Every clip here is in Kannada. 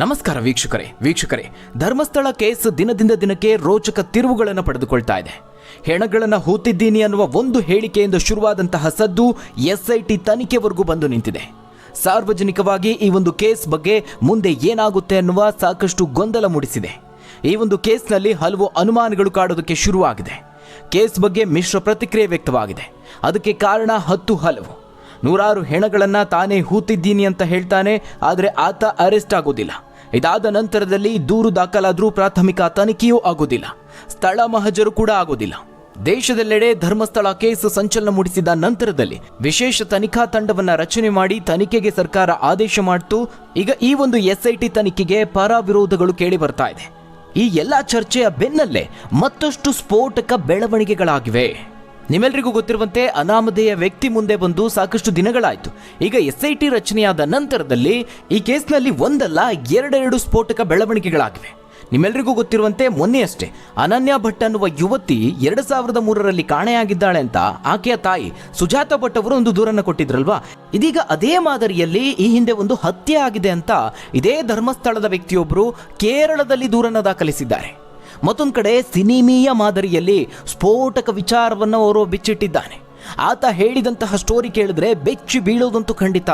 ನಮಸ್ಕಾರ ವೀಕ್ಷಕರೇ ವೀಕ್ಷಕರೇ, ಧರ್ಮಸ್ಥಳ ಕೇಸ್ ದಿನದಿಂದ ದಿನಕ್ಕೆ ರೋಚಕ ತಿರುವುಗಳನ್ನು ಪಡೆದುಕೊಳ್ತಾ ಇದೆ. ಹೆಣಗಳನ್ನು ಹೂತಿದ್ದೀನಿ ಅನ್ನುವ ಒಂದು ಹೇಳಿಕೆಯಿಂದ ಶುರುವಾದಂತಹ ಸದ್ದು ಎಸ್ಐಟಿ ತನಿಖೆವರೆಗೂ ಬಂದು ನಿಂತಿದೆ. ಸಾರ್ವಜನಿಕವಾಗಿ ಈ ಒಂದು ಕೇಸ್ ಬಗ್ಗೆ ಮುಂದೆ ಏನಾಗುತ್ತೆ ಅನ್ನುವ ಸಾಕಷ್ಟು ಗೊಂದಲ ಮೂಡಿಸಿದೆ. ಈ ಒಂದು ಕೇಸ್ನಲ್ಲಿ ಹಲವು ಅನುಮಾನಗಳು ಕಾಡೋದಕ್ಕೆ ಶುರುವಾಗಿದೆ. ಕೇಸ್ ಬಗ್ಗೆ ಮಿಶ್ರ ಪ್ರತಿಕ್ರಿಯೆ ವ್ಯಕ್ತವಾಗಿದೆ. ಅದಕ್ಕೆ ಕಾರಣ ಹತ್ತು ಹಲವು. ನೂರಾರು ಹೆಣಗಳನ್ನು ತಾನೇ ಹೂತಿದ್ದೀನಿ ಅಂತ ಹೇಳ್ತಾನೆ, ಆದರೆ ಆತ ಅರೆಸ್ಟ್ ಆಗೋದಿಲ್ಲ. ಇದಾದ ನಂತರದಲ್ಲಿ ದೂರು ದಾಖಲಾದರೂ ಪ್ರಾಥಮಿಕ ತನಿಖೆಯೂ ಆಗೋದಿಲ್ಲ ಸ್ಥಳ ಮಹಜರು ಕೂಡ ಆಗೋದಿಲ್ಲ ದೇಶದೆಲ್ಲೆಡೆ ಧರ್ಮಸ್ಥಳ ಕೇಸ್ ಸಂಚಲನ ಮೂಡಿಸಿದ ನಂತರದಲ್ಲಿ ವಿಶೇಷ ತನಿಖಾ ತಂಡವನ್ನ ರಚನೆ ಮಾಡಿ ತನಿಖೆಗೆ ಸರ್ಕಾರ ಆದೇಶ ಮಾಡಿತು. ಈಗ ಈ ಒಂದು ಎಸ್ಐಟಿ ತನಿಖೆಗೆ ಪರ ವಿರೋಧಗಳು ಕೇಳಿ ಬರ್ತಾ ಇದೆ. ಈ ಎಲ್ಲ ಚರ್ಚೆಯ ಬೆನ್ನಲ್ಲೇ ಮತ್ತಷ್ಟು ಸ್ಫೋಟಕ ಬೆಳವಣಿಗೆಗಳಾಗಿವೆ. ನಿಮ್ಮೆಲ್ಲರಿಗೂ ಗೊತ್ತಿರುವಂತೆ ಅನಾಮಧೇಯ ವ್ಯಕ್ತಿ ಮುಂದೆ ಬಂದು ಸಾಕಷ್ಟು ದಿನಗಳಾಯಿತು. ಈಗ ಎಸ್ ಐ ಟಿ ರಚನೆಯಾದ ನಂತರದಲ್ಲಿ ಈ ಕೇಸ್ನಲ್ಲಿ ಒಂದಲ್ಲ, ಎರಡೆರಡು ಸ್ಫೋಟಕ ಬೆಳವಣಿಗೆಗಳಾಗಿವೆ. ನಿಮ್ಮೆಲ್ಲರಿಗೂ ಗೊತ್ತಿರುವಂತೆ ಮೊನ್ನೆಯಷ್ಟೇ ಅನನ್ಯ ಭಟ್ ಅನ್ನುವ ಯುವತಿ ಎರಡು ಸಾವಿರದ ಮೂರರಲ್ಲಿ ಕಾಣೆಯಾಗಿದ್ದಾಳೆ ಅಂತ ಆಕೆಯ ತಾಯಿ ಸುಜಾತ ಭಟ್ ಅವರು ಒಂದು ದೂರನ್ನು ಕೊಟ್ಟಿದ್ರಲ್ವಾ? ಇದೀಗ ಅದೇ ಮಾದರಿಯಲ್ಲಿ ಈ ಹಿಂದೆ ಒಂದು ಹತ್ಯೆ ಆಗಿದೆ ಅಂತ ಇದೇ ಧರ್ಮಸ್ಥಳದ ವ್ಯಕ್ತಿಯೊಬ್ಬರು ಕೇರಳದಲ್ಲಿ ದೂರನ್ನು ದಾಖಲಿಸಿದ್ದಾರೆ. ಮತ್ತೊಂದು ಕಡೆ ಸಿನಿಮೀಯ ಮಾದರಿಯಲ್ಲಿ ಸ್ಫೋಟಕ ವಿಚಾರವನ್ನು ಅವರು ಬಿಚ್ಚಿಟ್ಟಿದ್ದಾನೆ. ಆತ ಹೇಳಿದಂತಹ ಸ್ಟೋರಿ ಕೇಳಿದ್ರೆ ಬೆಚ್ಚಿ ಬೀಳೋದಂತೂ ಖಂಡಿತ.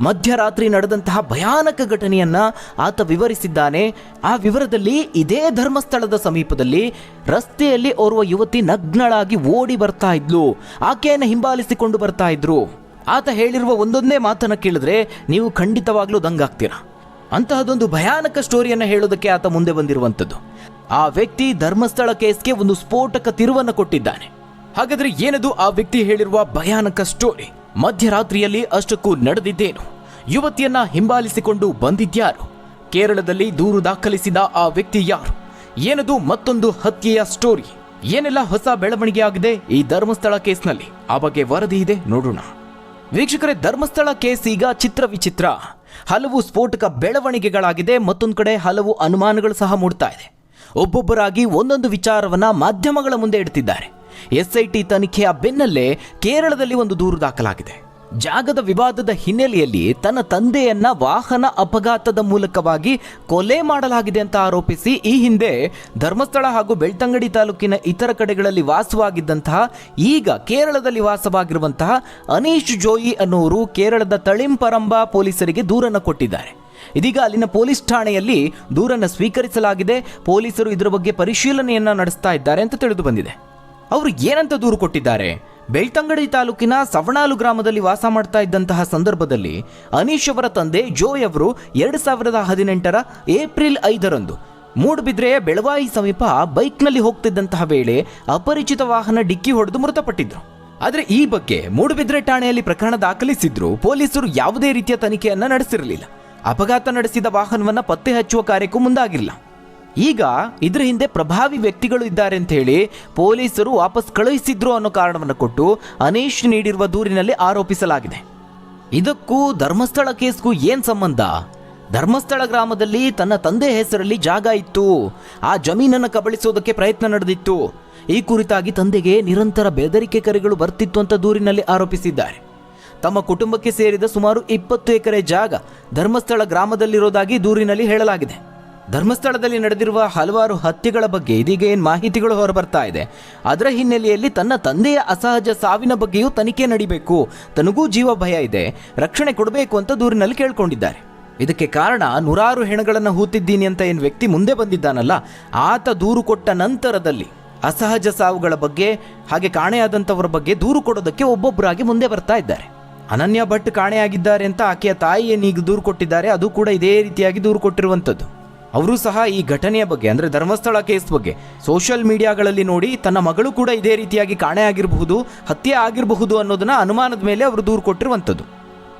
ಮಧ್ಯರಾತ್ರಿ ನಡೆದಂತಹ ಭಯಾನಕ ಘಟನೆಯನ್ನ ಆತ ವಿವರಿಸಿದ್ದಾನೆ. ಆ ವಿವರದಲ್ಲಿ ಇದೇ ಧರ್ಮಸ್ಥಳದ ಸಮೀಪದಲ್ಲಿ ರಸ್ತೆಯಲ್ಲಿ ಓರ್ವ ಯುವತಿ ನಗ್ನಳಾಗಿ ಓಡಿ ಬರ್ತಾ ಇದ್ಲು. ಆಕೆಯನ್ನು ಹಿಂಬಾಲಿಸಿಕೊಂಡು ಬರ್ತಾ ಇದ್ರು. ಆತ ಹೇಳಿರುವ ಒಂದೊಂದೇ ಮಾತನ್ನು ಕೇಳಿದ್ರೆ ನೀವು ಖಂಡಿತವಾಗ್ಲೂ ದಂಗಾಗ್ತೀರಾ? ಅಂತಹದೊಂದು ಭಯಾನಕ ಸ್ಟೋರಿಯನ್ನು ಹೇಳೋದಕ್ಕೆ ಆತ ಮುಂದೆ ಬಂದಿರುವಂಥದ್ದು. ಆ ವ್ಯಕ್ತಿ ಧರ್ಮಸ್ಥಳ ಕೇಸ್ಗೆ ಒಂದು ಸ್ಫೋಟಕ ತಿರುವನ್ನು ಕೊಟ್ಟಿದ್ದಾನೆ. ಹಾಗಾದ್ರೆ ಏನದು ಆ ವ್ಯಕ್ತಿ ಹೇಳಿರುವ ಭಯಾನಕ ಸ್ಟೋರಿ? ಮಧ್ಯರಾತ್ರಿಯಲ್ಲಿ ಅಷ್ಟಕ್ಕೂ ನಡೆದಿದ್ದೇನು? ಯುವತಿಯನ್ನ ಹಿಂಬಾಲಿಸಿಕೊಂಡು ಬಂದಿದ್ಯಾರು? ಕೇರಳದಲ್ಲಿ ದೂರು ದಾಖಲಿಸಿದ ಆ ವ್ಯಕ್ತಿ ಯಾರು? ಏನದು ಮತ್ತೊಂದು ಹತ್ಯೆಯ ಸ್ಟೋರಿ? ಏನೆಲ್ಲ ಹೊಸ ಬೆಳವಣಿಗೆ ಆಗಿದೆ ಈ ಧರ್ಮಸ್ಥಳ ಕೇಸ್ನಲ್ಲಿ? ಆ ಬಗ್ಗೆ ವರದಿ ಇದೆ, ನೋಡೋಣ. ವೀಕ್ಷಕರೇ, ಧರ್ಮಸ್ಥಳ ಕೇಸ್ ಈಗ ಚಿತ್ರ ವಿಚಿತ್ರ. ಹಲವು ಸ್ಫೋಟಕ ಬೆಳವಣಿಗೆಗಳಾಗಿದೆ, ಮತ್ತೊಂದು ಕಡೆ ಹಲವು ಅನುಮಾನಗಳು ಸಹ ಮೂಡ್ತಾ ಇದೆ. ಒಬ್ಬೊಬ್ಬರಾಗಿ ಒಂದೊಂದು ವಿಚಾರವನ್ನು ಮಾಧ್ಯಮಗಳ ಮುಂದೆ ಇಡ್ತಿದ್ದಾರೆ. ಎಸ್ಐಟಿ ತನಿಖೆಯ ಬೆನ್ನಲ್ಲೇ ಕೇರಳದಲ್ಲಿ ಒಂದು ದೂರು ದಾಖಲಾಗಿದೆ. ಜಾಗದ ವಿವಾದದ ಹಿನ್ನೆಲೆಯಲ್ಲಿ ತನ್ನ ತಂದೆಯನ್ನ ವಾಹನ ಅಪಘಾತದ ಮೂಲಕವಾಗಿ ಕೊಲೆ ಮಾಡಲಾಗಿದೆ ಅಂತ ಆರೋಪಿಸಿ ಈ ಹಿಂದೆ ಧರ್ಮಸ್ಥಳ ಹಾಗೂ ಬೆಳ್ತಂಗಡಿ ತಾಲೂಕಿನ ಇತರ ಕಡೆಗಳಲ್ಲಿ ವಾಸವಾಗಿದ್ದಂತಹ ಈಗ ಕೇರಳದಲ್ಲಿ ವಾಸವಾಗಿರುವಂತಹ ಅನೀಶ್ ಜೋಯಿ ಅನ್ನೋರು ಕೇರಳದ ತಳಿಂಪರಂಬ ಪೊಲೀಸರಿಗೆ ದೂರನ್ನು ಕೊಟ್ಟಿದ್ದಾರೆ. ಇದೀಗ ಅಲ್ಲಿನ ಪೊಲೀಸ್ ಠಾಣೆಯಲ್ಲಿ ದೂರನ್ನು ಸ್ವೀಕರಿಸಲಾಗಿದೆ. ಪೊಲೀಸರು ಇದರ ಬಗ್ಗೆ ಪರಿಶೀಲನೆಯನ್ನ ನಡೆಸ್ತಾ ಇದ್ದಾರೆ ಅಂತ ತಿಳಿದು ಬಂದಿದೆ. ಅವರು ಏನಂತ ದೂರು ಕೊಟ್ಟಿದ್ದಾರೆ? ಬೆಳ್ತಂಗಡಿ ತಾಲೂಕಿನ ಸವಣಾಲು ಗ್ರಾಮದಲ್ಲಿ ವಾಸ ಮಾಡ್ತಾ ಇದ್ದಂತಹ ಸಂದರ್ಭದಲ್ಲಿ ಅನೀಶ್ ಅವರ ತಂದೆ ಜೋಯ್ ಅವರು ಎರಡು ಸಾವಿರದ ಹದಿನೆಂಟರ ಏಪ್ರಿಲ್ ಐದರಂದು ಮೂಡುಬಿದ್ರೆಯ ಬೆಳವಾಯಿ ಸಮೀಪ ಬೈಕ್ನಲ್ಲಿ ಹೋಗ್ತಿದ್ದಂತಹ ವೇಳೆ ಅಪರಿಚಿತ ವಾಹನ ಡಿಕ್ಕಿ ಹೊಡೆದು ಮೃತಪಟ್ಟಿದ್ರು. ಆದರೆ ಈ ಬಗ್ಗೆ ಮೂಡುಬಿದ್ರೆ ಠಾಣೆಯಲ್ಲಿ ಪ್ರಕರಣ ದಾಖಲಿಸಿದ್ರು ಪೊಲೀಸರು ಯಾವುದೇ ರೀತಿಯ ತನಿಖೆಯನ್ನು ನಡೆಸಿರಲಿಲ್ಲ. ಅಪಘಾತ ನಡೆಸಿದ ವಾಹನವನ್ನ ಪತ್ತೆ ಹಚ್ಚುವ ಕಾರ್ಯಕ್ಕೂ ಮುಂದಾಗಿರಲಿಲ್ಲ ಈಗ ಇದರ ಹಿಂದೆ ಪ್ರಭಾವಿ ವ್ಯಕ್ತಿಗಳು ಇದ್ದಾರೆ ಅಂತ ಹೇಳಿ ಪೊಲೀಸರು ವಾಪಸ್ ಕಳುಹಿಸಿದ್ರು ಅನ್ನೋ ಕಾರಣವನ್ನು ಕೊಟ್ಟು ಅನೀಶ್ ನೀಡಿರುವ ದೂರಿನಲ್ಲಿ ಆರೋಪಿಸಲಾಗಿದೆ. ಇದಕ್ಕೂ ಧರ್ಮಸ್ಥಳ ಕೇಸ್ಗೂ ಏನ್ ಸಂಬಂಧ? ಧರ್ಮಸ್ಥಳ ಗ್ರಾಮದಲ್ಲಿ ತನ್ನ ತಂದೆ ಹೆಸರಲ್ಲಿ ಜಾಗ ಇತ್ತು. ಆ ಜಮೀನನ್ನು ಕಬಳಿಸೋದಕ್ಕೆ ಪ್ರಯತ್ನ ನಡೆದಿತ್ತು. ಈ ಕುರಿತಾಗಿ ತಂದೆಗೆ ನಿರಂತರ ಬೆದರಿಕೆ ಕರೆಗಳು ಬರ್ತಿತ್ತು ಅಂತ ದೂರಿನಲ್ಲಿ ಆರೋಪಿಸಿದ್ದಾರೆ. ತಮ್ಮ ಕುಟುಂಬಕ್ಕೆ ಸೇರಿದ ಸುಮಾರು ಇಪ್ಪತ್ತು ಎಕರೆ ಜಾಗ ಧರ್ಮಸ್ಥಳ ಗ್ರಾಮದಲ್ಲಿರೋದಾಗಿ ದೂರಿನಲ್ಲಿ ಹೇಳಲಾಗಿದೆ. ಧರ್ಮಸ್ಥಳದಲ್ಲಿ ನಡೆದಿರುವ ಹಲವಾರು ಹತ್ಯೆಗಳ ಬಗ್ಗೆ ಇದೀಗ ಏನು ಮಾಹಿತಿಗಳು ಹೊರಬರ್ತಾ ಇದೆ. ಅದರ ಹಿನ್ನೆಲೆಯಲ್ಲಿ ತನ್ನ ತಂದೆಯ ಅಸಹಜ ಸಾವಿನ ಬಗ್ಗೆಯೂ ತನಿಖೆ ನಡಿಬೇಕು. ತನಗೂ ಜೀವ ಭಯ ಇದೆ. ರಕ್ಷಣೆ ಕೊಡಬೇಕು ಅಂತ ದೂರಿನಲ್ಲಿ ಕೇಳ್ಕೊಂಡಿದ್ದಾರೆ. ಇದಕ್ಕೆ ಕಾರಣ ನೂರಾರು ಹೆಣಗಳನ್ನು ಹೂತಿದ್ದೀನಿ ಅಂತ ಏನು ವ್ಯಕ್ತಿ ಮುಂದೆ ಬಂದಿದ್ದಾನಲ್ಲ, ಆತ ದೂರು ಕೊಟ್ಟ ನಂತರದಲ್ಲಿ ಅಸಹಜ ಸಾವುಗಳ ಬಗ್ಗೆ, ಹಾಗೆ ಕಾಣೆಯಾದಂಥವರ ಬಗ್ಗೆ ದೂರು ಕೊಡೋದಕ್ಕೆ ಒಬ್ಬೊಬ್ಬರಾಗಿ ಮುಂದೆ ಬರ್ತಾ ಇದ್ದಾರೆ. ಅನನ್ಯ ಭಟ್ ಕಾಣೆಯಾಗಿದ್ದಾರೆ ಅಂತ ಆಕೆಯ ತಾಯಿ ಏನೀಗ ದೂರು ಕೊಟ್ಟಿದ್ದಾರೆ. ಅದು ಕೂಡ ಇದೇ ರೀತಿಯಾಗಿ ದೂರು ಕೊಟ್ಟಿರುವಂಥದ್ದು ಅವರು ಸಹ ಈ ಘಟನೆಯ ಬಗ್ಗೆ, ಅಂದರೆ ಧರ್ಮಸ್ಥಳ ಕೇಸ್ ಬಗ್ಗೆ ಸೋಷಿಯಲ್ ಮೀಡಿಯಾಗಳಲ್ಲಿ ನೋಡಿ ತನ್ನ ಮಗಳು ಕೂಡ ಇದೇ ರೀತಿಯಾಗಿ ಕಾಣೆಯಾಗಿರಬಹುದು ಹತ್ಯೆ ಆಗಿರಬಹುದು ಅನ್ನೋದನ್ನ ಅನುಮಾನದ ಮೇಲೆ ಅವರು ದೂರು ಕೊಟ್ಟಿರುವಂಥದ್ದು.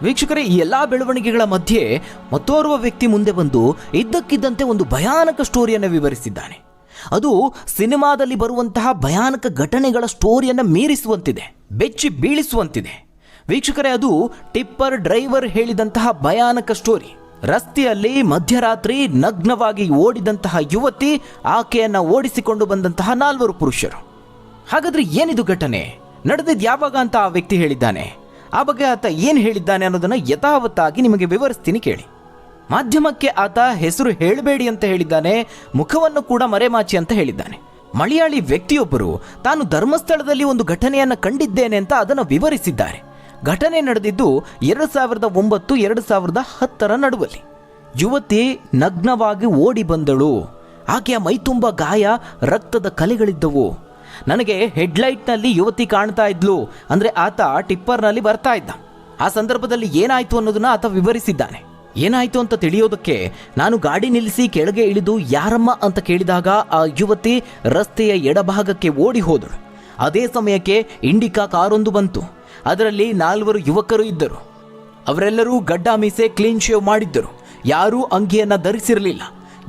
ವೀಕ್ಷಕರೇ, ಈ ಎಲ್ಲಾ ಬೆಳವಣಿಗೆಗಳ ಮಧ್ಯೆ ಮತ್ತೋರ್ವ ವ್ಯಕ್ತಿ ಮುಂದೆ ಬಂದು ಇದ್ದಕ್ಕಿದ್ದಂತೆ ಒಂದು ಭಯಾನಕ ಸ್ಟೋರಿಯನ್ನು ವಿವರಿಸಿದ್ದಾನೆ. ಅದು ಸಿನಿಮಾದಲ್ಲಿ ಬರುವಂತಹ ಭಯಾನಕ ಘಟನೆಗಳ ಸ್ಟೋರಿಯನ್ನು ಮೀರಿಸುವಂತಿದೆ, ಬೆಚ್ಚಿ ಬೀಳಿಸುವಂತಿದೆ. ವೀಕ್ಷಕರೇ, ಅದು ಟಿಪ್ಪರ್, ಡ್ರೈವರ್ ಹೇಳಿದಂತಹ ಭಯಾನಕ ಸ್ಟೋರಿ ರಸ್ತೆಯಲ್ಲಿ ಮಧ್ಯರಾತ್ರಿ ನಗ್ನವಾಗಿ ಓಡಿದಂತಹ ಯುವತಿ ಆಕೆಯನ್ನು ಓಡಿಸಿಕೊಂಡು ಬಂದಂತಹ ನಾಲ್ವರು ಪುರುಷರು. ಹಾಗಾದ್ರೆ ಏನಿದು ಘಟನೆ? ನಡೆದಿದ್ದು ಯಾವಾಗ ಅಂತ ಆ ವ್ಯಕ್ತಿ ಹೇಳಿದ್ದಾನೆ? ಆ ಬಗ್ಗೆ ಆತ ಏನು ಹೇಳಿದ್ದಾನೆ ಅನ್ನೋದನ್ನು ಯಥಾವತ್ತಾಗಿ ನಿಮಗೆ ವಿವರಿಸ್ತೀನಿ ಕೇಳಿ. ಮಾಧ್ಯಮಕ್ಕೆ ಆತ ಹೆಸರು ಹೇಳಬೇಡಿ ಅಂತ ಹೇಳಿದ್ದಾನೆ, ಮುಖವನ್ನು ಕೂಡ ಮರೆಮಾಚಿ ಅಂತ ಹೇಳಿದ್ದಾನೆ. ಮಲಯಾಳಿ ವ್ಯಕ್ತಿಯೊಬ್ಬರು ತಾನು ಧರ್ಮಸ್ಥಳದಲ್ಲಿ ಒಂದು ಘಟನೆಯನ್ನು ಕಂಡಿದ್ದೇನೆ ಅಂತ ಅದನ್ನು ವಿವರಿಸಿದ್ದಾರೆ. ಘಟನೆ ನಡೆದಿದ್ದು ಎರಡು ಸಾವಿರದ ಒಂಬತ್ತು, ಎರಡು ಸಾವಿರದ ಹತ್ತರ ನಡುವಲ್ಲಿ. ಯುವತಿ ನಗ್ನವಾಗಿ ಓಡಿ ಬಂದಳು. ಆಕೆಯ ಮೈತುಂಬ ಗಾಯ, ರಕ್ತದ ಕಲೆಗಳಿದ್ದವು. ನನಗೆ ಹೆಡ್ಲೈಟ್ನಲ್ಲಿ ಯುವತಿ ಕಾಣ್ತಾ ಇದ್ಲು. ಅಂದರೆ ಆತ ಟಿಪ್ಪರ್ನಲ್ಲಿ ಬರ್ತಾ ಇದ್ದ. ಆ ಸಂದರ್ಭದಲ್ಲಿ ಏನಾಯಿತು ಅನ್ನೋದನ್ನ ಆತ ವಿವರಿಸಿದ್ದಾನೆ. ಏನಾಯಿತು ಅಂತ ತಿಳಿಯೋದಕ್ಕೆ ನಾನು ಗಾಡಿ ನಿಲ್ಲಿಸಿ ಕೆಳಗೆ ಇಳಿದು ಯಾರಮ್ಮ ಅಂತ ಕೇಳಿದಾಗ ಆ ಯುವತಿ ರಸ್ತೆಯ ಎಡಭಾಗಕ್ಕೆ ಓಡಿ ಹೋದಳು. ಅದೇ ಸಮಯಕ್ಕೆ ಇಂಡಿಕಾ ಕಾರೊಂದು ಬಂತು. ಅದರಲ್ಲಿ ನಾಲ್ವರು ಯುವಕರು ಇದ್ದರು. ಅವರೆಲ್ಲರೂ ಗಡ್ಡ ಮೀಸೆ ಕ್ಲೀನ್ ಶೇವ್ ಮಾಡಿದ್ದರು. ಯಾರೂ ಅಂಗಿಯನ್ನು ಧರಿಸಿರಲಿಲ್ಲ.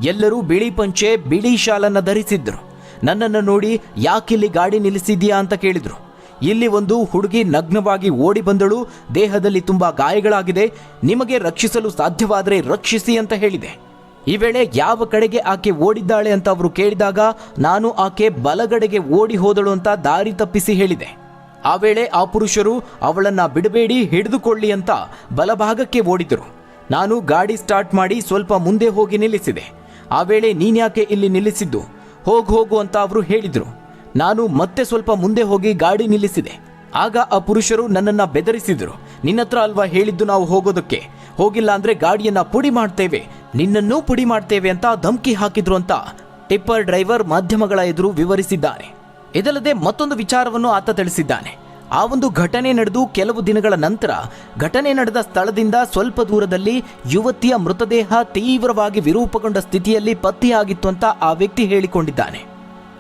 ಎಲ್ಲರೂ ಬಿಳಿ ಪಂಚೆ, ಬಿಳಿ ಶಾಲನ್ನು ಧರಿಸಿದ್ದರು. ನನ್ನನ್ನು ನೋಡಿ, ಯಾಕಿಲ್ಲಿ ಗಾಡಿ ನಿಲ್ಲಿಸಿದ್ಯಾ? ಅಂತ ಕೇಳಿದರು. ಇಲ್ಲಿ ಒಂದು ಹುಡುಗಿ ನಗ್ನವಾಗಿ ಓಡಿ ಬಂದಳು. ದೇಹದಲ್ಲಿ ತುಂಬ ಗಾಯಗಳಾಗಿದೆ. ನಿಮಗೆ ರಕ್ಷಿಸಲು ಸಾಧ್ಯವಾದರೆ ರಕ್ಷಿಸಿ ಅಂತ ಹೇಳಿದೆ. ಈ ವೇಳೆ ಯಾವ ಕಡೆಗೆ ಆಕೆ ಓಡಿದ್ದಾಳೆ ಅಂತ ಅವರು ಕೇಳಿದಾಗ, ನಾನು ಆಕೆ ಬಲಗಡೆಗೆ ಓಡಿ ಹೋದಳು ಅಂತ ದಾರಿ ತಪ್ಪಿಸಿ ಹೇಳಿದೆ. ಆ ವೇಳೆ ಆ ಪುರುಷರು ಅವಳನ್ನ ಬಿಡಬೇಡಿ, ಹಿಡಿದುಕೊಳ್ಳಿ ಅಂತ ಬಲಭಾಗಕ್ಕೆ ಓಡಿದರು. ನಾನು ಗಾಡಿ ಸ್ಟಾರ್ಟ್ ಮಾಡಿ ಸ್ವಲ್ಪ ಮುಂದೆ ಹೋಗಿ ನಿಲ್ಲಿಸಿದೆ. ಆ ವೇಳೆ ನೀನ್ಯಾಕೆ ಇಲ್ಲಿ ನಿಲ್ಲಿಸಿದ್ದು? ಹೋಗ್ ಹೋಗು ಅಂತ ಅವರು ಹೇಳಿದರು. ನಾನು ಮತ್ತೆ ಸ್ವಲ್ಪ ಮುಂದೆ ಹೋಗಿ ಗಾಡಿ ನಿಲ್ಲಿಸಿದೆ. ಆಗ ಆ ಪುರುಷರು ನನ್ನನ್ನ ಬೆದರಿಸಿದರು. ನಿನ್ನತ್ರ ಅಲ್ವಾ ಹೇಳಿದ್ದು ನಾವು ಹೋಗೋದಕ್ಕೆ? ಹೋಗಿಲ್ಲ ಅಂದ್ರೆ ಗಾಡಿಯನ್ನ ಪುಡಿ ಮಾಡ್ತೇವೆ. ನಿನ್ನನ್ನೂ ಪುಡಿ ಮಾಡ್ತೇವೆ ಅಂತ ಧಮಕಿ ಹಾಕಿದ್ರು ಅಂತ ಟಿಪ್ಪರ್ ಡ್ರೈವರ್ ಮಾಧ್ಯಮಗಳ ಎದುರು ವಿವರಿಸಿದ್ದಾನೆ ಇದಲ್ಲದೆ ಮತ್ತೊಂದು ವಿಚಾರವನ್ನು ಆತ ತಿಳಿಸಿದ್ದಾನೆ. ಆ ಒಂದು ಘಟನೆ ನಡೆದು ಕೆಲವು ದಿನಗಳ ನಂತರ ಘಟನೆ ನಡೆದ ಸ್ಥಳದಿಂದ ಸ್ವಲ್ಪ ದೂರದಲ್ಲಿ ಯುವತಿಯ ಮೃತದೇಹ ತೀವ್ರವಾಗಿ ವಿರೂಪಗೊಂಡ ಸ್ಥಿತಿಯಲ್ಲಿ ಪತ್ತೆಯಾಗಿತ್ತು ಅಂತ ಆ ವ್ಯಕ್ತಿ ಹೇಳಿಕೊಂಡಿದ್ದಾನೆ.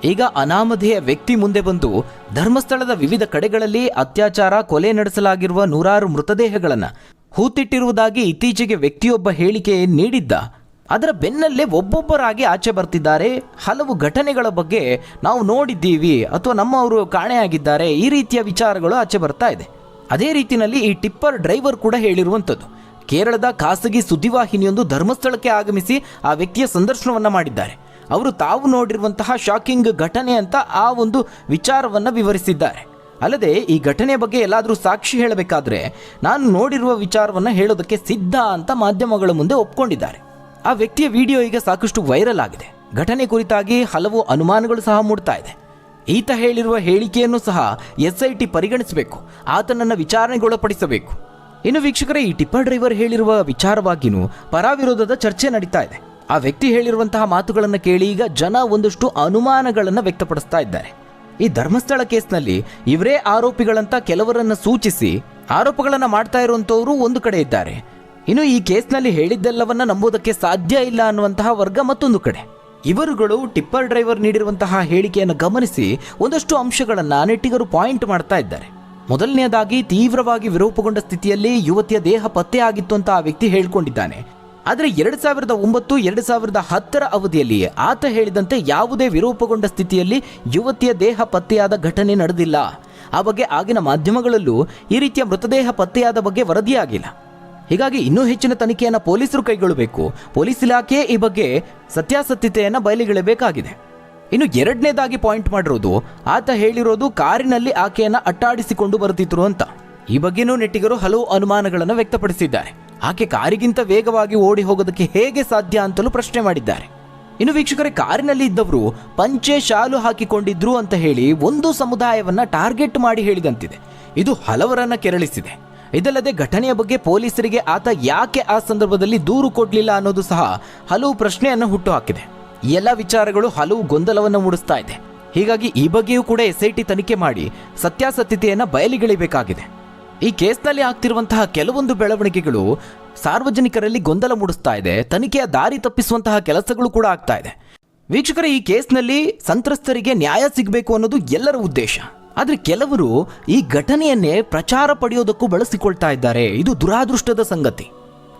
ಈಗ ಅನಾಮಧೇಯ ವ್ಯಕ್ತಿ ಮುಂದೆ ಬಂದು ಧರ್ಮಸ್ಥಳದ ವಿವಿಧ ಕಡೆಗಳಲ್ಲಿ ಅತ್ಯಾಚಾರ, ಕೊಲೆ ನಡೆಸಲಾಗಿರುವ ನೂರಾರು ಮೃತದೇಹಗಳನ್ನು ಹೂತಿಟ್ಟಿರುವುದಾಗಿ ಇತ್ತೀಚೆಗೆ ವ್ಯಕ್ತಿಯೊಬ್ಬ ಹೇಳಿಕೆ ನೀಡಿದ್ದ. ಅದರ ಬೆನ್ನಲ್ಲೇ ಒಬ್ಬೊಬ್ಬರಾಗಿ ಆಚೆ ಬರ್ತಿದ್ದಾರೆ. ಹಲವು ಘಟನೆಗಳ ಬಗ್ಗೆ ನಾವು ನೋಡಿದ್ದೀವಿ ಅಥವಾ ನಮ್ಮವರು ಕಾಣೆಯಾಗಿದ್ದಾರೆ. ಈ ರೀತಿಯ ವಿಚಾರಗಳು ಆಚೆ ಬರ್ತಾ ಇದೆ. ಅದೇ ರೀತಿಯಲ್ಲಿ ಈ ಟಿಪ್ಪರ್ ಡ್ರೈವರ್ ಕೂಡ ಹೇಳಿರುವಂಥದ್ದು. ಕೇರಳದ ಖಾಸಗಿ ಸುದ್ದಿವಾಹಿನಿಯೊಂದು ಧರ್ಮಸ್ಥಳಕ್ಕೆ ಆಗಮಿಸಿ ಆ ವ್ಯಕ್ತಿಯ ಸಂದರ್ಶನವನ್ನು ಮಾಡಿದ್ದಾರೆ. ಅವರು ತಾವು ನೋಡಿರುವಂತಹ ಶಾಕಿಂಗ್ ಘಟನೆ ಅಂತ ಆ ಒಂದು ವಿಚಾರವನ್ನು ವಿವರಿಸಿದ್ದಾರೆ. ಅಲ್ಲದೆ ಈ ಘಟನೆಯ ಬಗ್ಗೆ ಎಲ್ಲಾದರೂ ಸಾಕ್ಷಿ ಹೇಳಬೇಕಾದ್ರೆ, ನಾನು ನೋಡಿರುವ ವಿಚಾರವನ್ನು ಹೇಳೋದಕ್ಕೆ ಸಿದ್ಧ ಅಂತ ಮಾಧ್ಯಮಗಳ ಮುಂದೆ ಒಪ್ಕೊಂಡಿದ್ದಾರೆ. ಆ ವ್ಯಕ್ತಿಯ ವಿಡಿಯೋ ಈಗ ಸಾಕಷ್ಟು ವೈರಲ್ ಆಗಿದೆ. ಘಟನೆ ಕುರಿತಾಗಿ ಹಲವು ಅನುಮಾನಗಳು ಸಹ ಮೂಡ್ತಾ ಇದೆ. ಈತ ಹೇಳಿರುವ ಹೇಳಿಕೆಯನ್ನು ಸಹ ಎಸ್ ಐ ಟಿ ಪರಿಗಣಿಸಬೇಕು. ಆತನನ್ನು ವಿಚಾರಣೆಗೊಳಪಡಿಸಬೇಕು. ಇನ್ನು ವೀಕ್ಷಕರೇ, ಈ ಟಿಪ್ಪರ್ ಡ್ರೈವರ್ ಹೇಳಿರುವ ವಿಚಾರವಾಗಿಯೂ ಪರಾವಿರೋಧದ ಚರ್ಚೆ ನಡೀತಾ ಇದೆ. ಆ ವ್ಯಕ್ತಿ ಹೇಳಿರುವಂತಹ ಮಾತುಗಳನ್ನು ಕೇಳಿ ಈಗ ಜನ ಒಂದಷ್ಟು ಅನುಮಾನಗಳನ್ನು ವ್ಯಕ್ತಪಡಿಸ್ತಾ ಇದ್ದಾರೆ. ಈ ಧರ್ಮಸ್ಥಳ ಕೇಸ್ನಲ್ಲಿ ಇವರೇ ಆರೋಪಿಗಳಂತ ಕೆಲವರನ್ನು ಸೂಚಿಸಿ ಆರೋಪಗಳನ್ನು ಮಾಡ್ತಾ ಇರುವಂಥವರು ಒಂದು ಕಡೆ ಇದ್ದಾರೆ. ಇನ್ನು ಈ ಕೇಸ್ನಲ್ಲಿ ಹೇಳಿದ್ದೆಲ್ಲವನ್ನ ನಂಬೋದಕ್ಕೆ ಸಾಧ್ಯ ಇಲ್ಲ ಅನ್ನುವಂತಹ ವರ್ಗ ಮತ್ತೊಂದು ಕಡೆ. ಇವರುಗಳು ಟಿಪ್ಪರ್ ಡ್ರೈವರ್ ನೀಡಿರುವಂತಹ ಹೇಳಿಕೆಯನ್ನು ಗಮನಿಸಿ ಒಂದಷ್ಟು ಅಂಶಗಳನ್ನ ನೆಟ್ಟಿಗರು ಪಾಯಿಂಟ್ ಮಾಡ್ತಾ ಇದ್ದಾರೆ. ಮೊದಲನೆಯದಾಗಿ ತೀವ್ರವಾಗಿ ವಿರೂಪಗೊಂಡ ಸ್ಥಿತಿಯಲ್ಲಿ ಯುವತಿಯ ದೇಹ ಪತ್ತೆ ಆಗಿತ್ತು ಅಂತ ಆ ವ್ಯಕ್ತಿ ಹೇಳಿಕೊಂಡಿದ್ದಾನೆ. ಆದರೆ ಎರಡು ಸಾವಿರದ ಒಂಬತ್ತು, ಎರಡು ಸಾವಿರದ ಹತ್ತರ ಅವಧಿಯಲ್ಲಿ ಆತ ಹೇಳಿದಂತೆ ಯಾವುದೇ ವಿರೂಪಗೊಂಡ ಸ್ಥಿತಿಯಲ್ಲಿ ಯುವತಿಯ ದೇಹ ಪತ್ತೆಯಾದ ಘಟನೆ ನಡೆದಿಲ್ಲ. ಆ ಬಗ್ಗೆ ಆಗಿನ ಮಾಧ್ಯಮಗಳಲ್ಲೂ ಈ ರೀತಿಯ ಮೃತದೇಹ ಪತ್ತೆಯಾದ ಬಗ್ಗೆ ವರದಿಯಾಗಿಲ್ಲ. ಹೀಗಾಗಿ ಇನ್ನೂ ಹೆಚ್ಚಿನ ತನಿಖೆಯನ್ನು ಪೊಲೀಸರು ಕೈಗೊಳ್ಳಬೇಕು. ಪೊಲೀಸ್ ಇಲಾಖೆ ಈ ಬಗ್ಗೆ ಸತ್ಯಾಸತ್ಯತೆಯನ್ನು ಬಯಲಿಗಿಳಬೇಕಾಗಿದೆ. ಇನ್ನು ಎರಡನೇದಾಗಿ ಪಾಯಿಂಟ್ ಮಾಡಿರೋದು, ಆತ ಹೇಳಿರೋದು ಕಾರಿನಲ್ಲಿ ಆಕೆಯನ್ನು ಅಟ್ಟಾಡಿಸಿಕೊಂಡು ಬರುತ್ತಿದ್ರು ಅಂತ. ಈ ಬಗ್ಗೆನೂ ನೆಟ್ಟಿಗರು ಹಲವು ಅನುಮಾನಗಳನ್ನು ವ್ಯಕ್ತಪಡಿಸಿದ್ದಾರೆ. ಆಕೆ ಕಾರಿಗಿಂತ ವೇಗವಾಗಿ ಓಡಿ ಹೋಗೋದಕ್ಕೆ ಹೇಗೆ ಸಾಧ್ಯ ಅಂತಲೂ ಪ್ರಶ್ನೆ ಮಾಡಿದ್ದಾರೆ. ಇನ್ನು ವೀಕ್ಷಕರೇ, ಕಾರಿನಲ್ಲಿ ಇದ್ದವರು ಪಂಚೆ ಶಾಲು ಹಾಕಿಕೊಂಡಿದ್ರು ಅಂತ ಹೇಳಿ ಒಂದು ಸಮುದಾಯವನ್ನ ಟಾರ್ಗೆಟ್ ಮಾಡಿ ಹೇಳಿದಂತಿದೆ. ಇದು ಹಲವರನ್ನ ಕೆರಳಿಸಿದೆ. ಇದಲ್ಲದೆ ಘಟನೆಯ ಬಗ್ಗೆ ಪೊಲೀಸರಿಗೆ ಆತ ಯಾಕೆ ಆ ಸಂದರ್ಭದಲ್ಲಿ ದೂರು ಕೊಡಲಿಲ್ಲ ಅನ್ನೋದು ಸಹ ಹಲವು ಪ್ರಶ್ನೆಯನ್ನು ಹುಟ್ಟುಹಾಕಿದೆ. ಎಲ್ಲ ವಿಚಾರಗಳು ಹಲವು ಗೊಂದಲವನ್ನು ಮೂಡಿಸ್ತಾ ಇದೆ. ಹೀಗಾಗಿ ಈ ಬಗ್ಗೆಯೂ ಕೂಡ ಎಸ್ ಐ ಟಿ ತನಿಖೆ ಮಾಡಿ ಸತ್ಯಾಸತ್ಯತೆಯನ್ನು ಬಯಲಿಗೆಳಿಬೇಕಾಗಿದೆ. ಈ ಕೇಸ್ನಲ್ಲಿ ಆಗ್ತಿರುವಂತಹ ಕೆಲವೊಂದು ಬೆಳವಣಿಗೆಗಳು ಸಾರ್ವಜನಿಕರಲ್ಲಿ ಗೊಂದಲ ಮೂಡಿಸ್ತಾ ಇದೆ, ತನಿಖೆಯ ದಾರಿ ತಪ್ಪಿಸುವಂತಹ ಕೆಲಸಗಳು ಕೂಡ ಆಗ್ತಾ ಇದೆ. ವೀಕ್ಷಕರ, ಈ ಕೇಸ್ನಲ್ಲಿ ಸಂತ್ರಸ್ತರಿಗೆ ನ್ಯಾಯ ಸಿಗಬೇಕು ಅನ್ನೋದು ಎಲ್ಲರ ಉದ್ದೇಶ. ಆದ್ರೆ ಕೆಲವರು ಈ ಘಟನೆಯನ್ನೇ ಪ್ರಚಾರ ಪಡೆಯೋದಕ್ಕೂ ಬಳಸಿಕೊಳ್ತಾ ಇದ್ದಾರೆ. ಇದು ದುರಾದೃಷ್ಟದ ಸಂಗತಿ.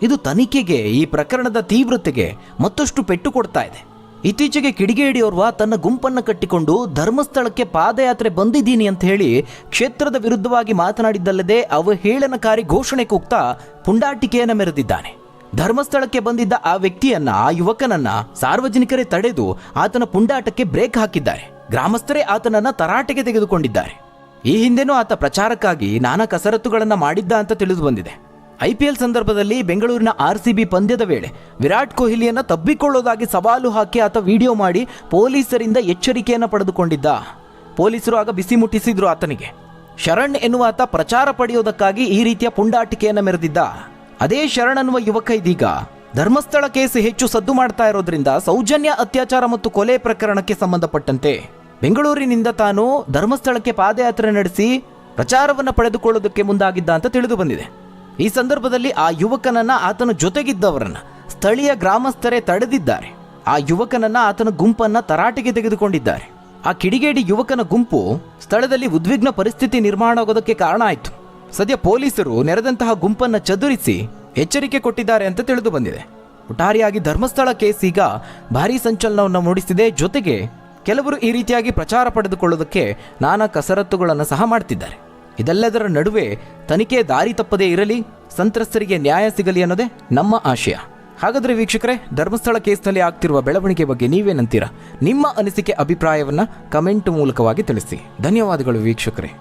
ಇದು ತನಿಖೆಗೆ, ಈ ಪ್ರಕರಣದ ತೀವ್ರತೆಗೆ ಮತ್ತಷ್ಟು ಪೆಟ್ಟು ಕೊಡ್ತಾ ಇದೆ. ಇತ್ತೀಚೆಗೆ ಕಿಡಿಗೇಡಿಯೋರ್ವ ತನ್ನ ಗುಂಪನ್ನು ಕಟ್ಟಿಕೊಂಡು ಧರ್ಮಸ್ಥಳಕ್ಕೆ ಪಾದಯಾತ್ರೆ ಬಂದಿದ್ದೀನಿ ಅಂತ ಹೇಳಿ ಕ್ಷೇತ್ರದ ವಿರುದ್ಧವಾಗಿ ಮಾತನಾಡಿದ್ದಲ್ಲದೆ ಅವಹೇಳನಕಾರಿ ಘೋಷಣೆ ಕೂಗ್ತಾ ಪುಂಡಾಟಿಕೆಯನ್ನು ಮೆರೆದಿದ್ದಾನೆ. ಧರ್ಮಸ್ಥಳಕ್ಕೆ ಬಂದಿದ್ದ ಆ ವ್ಯಕ್ತಿಯನ್ನ, ಆ ಯುವಕನನ್ನ ಸಾರ್ವಜನಿಕರೇ ತಡೆದು ಆತನ ಪುಂಡಾಟಕ್ಕೆ ಬ್ರೇಕ್ ಹಾಕಿದ್ದಾರೆ. ಗ್ರಾಮಸ್ಥರೇ ಆತನನ್ನು ತರಾಟೆಗೆ ತೆಗೆದುಕೊಂಡಿದ್ದಾರೆ. ಈ ಹಿಂದೆನೂ ಆತ ಪ್ರಚಾರಕ್ಕಾಗಿ ನಾನಾ ಕಸರತ್ತುಗಳನ್ನು ಮಾಡಿದ್ದ ಅಂತ ತಿಳಿದು ಬಂದಿದೆ. ಐ ಪಿ ಎಲ್ ಸಂದರ್ಭದಲ್ಲಿ ಬೆಂಗಳೂರಿನ ಆರ್ ಸಿ ಬಿ ಪಂದ್ಯದ ವೇಳೆ ವಿರಾಟ್ ಕೊಹ್ಲಿಯನ್ನ ತಬ್ಬಿಕೊಳ್ಳೋದಾಗಿ ಸವಾಲು ಹಾಕಿ ಆತ ವಿಡಿಯೋ ಮಾಡಿ ಪೊಲೀಸರಿಂದ ಎಚ್ಚರಿಕೆಯನ್ನು ಪಡೆದುಕೊಂಡಿದ್ದ. ಪೊಲೀಸರು ಆಗ ಬಿಸಿ ಮುಟ್ಟಿಸಿದ್ರು ಆತನಿಗೆ. ಶರಣ್ ಎನ್ನುವ ಆತ ಪ್ರಚಾರ ಪಡೆಯೋದಕ್ಕಾಗಿ ಈ ರೀತಿಯ ಪುಂಡಾಟಿಕೆಯನ್ನು ಮೆರೆದಿದ್ದ. ಅದೇ ಶರಣ್ ಅನ್ನುವ ಯುವಕ ಇದೀಗ ಧರ್ಮಸ್ಥಳ ಕೇಸ್ ಹೆಚ್ಚು ಸದ್ದು ಮಾಡ್ತಾ ಇರೋದ್ರಿಂದ ಸೌಜನ್ಯ ಅತ್ಯಾಚಾರ ಮತ್ತು ಕೊಲೆ ಪ್ರಕರಣಕ್ಕೆ ಸಂಬಂಧಪಟ್ಟಂತೆ ಬೆಂಗಳೂರಿನಿಂದ ತಾನು ಧರ್ಮಸ್ಥಳಕ್ಕೆ ಪಾದಯಾತ್ರೆ ನಡೆಸಿ ಪ್ರಚಾರವನ್ನು ಪಡೆದುಕೊಳ್ಳೋದಕ್ಕೆ ಮುಂದಾಗಿದ್ದ ಅಂತ ತಿಳಿದು ಬಂದಿದೆ. ಈ ಸಂದರ್ಭದಲ್ಲಿ ಆ ಯುವಕನನ್ನ ಆತನ ಜೊತೆಗಿದ್ದವರನ್ನ ಸ್ಥಳೀಯ ಗ್ರಾಮಸ್ಥರೇ ತಡೆದಿದ್ದಾರೆ. ಆ ಯುವಕನನ್ನ ಆತನ ಗುಂಪನ್ನ ತರಾಟೆಗೆ ತೆಗೆದುಕೊಂಡಿದ್ದಾರೆ. ಆ ಕಿಡಿಗೇಡಿ ಯುವಕನ ಗುಂಪು ಸ್ಥಳದಲ್ಲಿ ಉದ್ವಿಗ್ನ ಪರಿಸ್ಥಿತಿ ನಿರ್ಮಾಣ ಆಗೋದಕ್ಕೆ ಕಾರಣ ಆಯಿತು. ಸದ್ಯ ಪೊಲೀಸರು ನೆರೆದಂತಹ ಗುಂಪನ್ನ ಚದುರಿಸಿ ಎಚ್ಚರಿಕೆ ಕೊಟ್ಟಿದ್ದಾರೆ ಅಂತ ತಿಳಿದು ಬಂದಿದೆ. ಒಟ್ಟಾರೆಯಾಗಿ ಧರ್ಮಸ್ಥಳ ಕೇಸ್ ಈಗ ಭಾರೀ ಸಂಚಲನವನ್ನು ಮೂಡಿಸಿದೆ ಜೊತೆಗೆ ಕೆಲವರು ಈ ರೀತಿಯಾಗಿ ಪ್ರಚಾರ ಪಡೆದುಕೊಳ್ಳೋದಕ್ಕೆ ನಾನಾ ಕಸರತ್ತುಗಳನ್ನು ಸಹ ಮಾಡ್ತಿದ್ದಾರೆ. ಇದೆಲ್ಲದರ ನಡುವೆ ತನಿಖೆ ದಾರಿ ತಪ್ಪದೇ ಇರಲಿ, ಸಂತ್ರಸ್ತರಿಗೆ ನ್ಯಾಯ ಸಿಗಲಿ ಅನ್ನೋದೇ ನಮ್ಮ ಆಶಯ. ಹಾಗಾದರೆ ವೀಕ್ಷಕರೇ, ಧರ್ಮಸ್ಥಳ ಕೇಸ್ನಲ್ಲಿ ಆಗ್ತಿರುವ ಬೆಳವಣಿಗೆ ಬಗ್ಗೆ ನೀವೇನಂತೀರಾ? ನಿಮ್ಮ ಅನಿಸಿಕೆ, ಅಭಿಪ್ರಾಯವನ್ನು ಕಮೆಂಟ್ ಮೂಲಕವಾಗಿ ತಿಳಿಸಿ. ಧನ್ಯವಾದಗಳು ವೀಕ್ಷಕರೇ.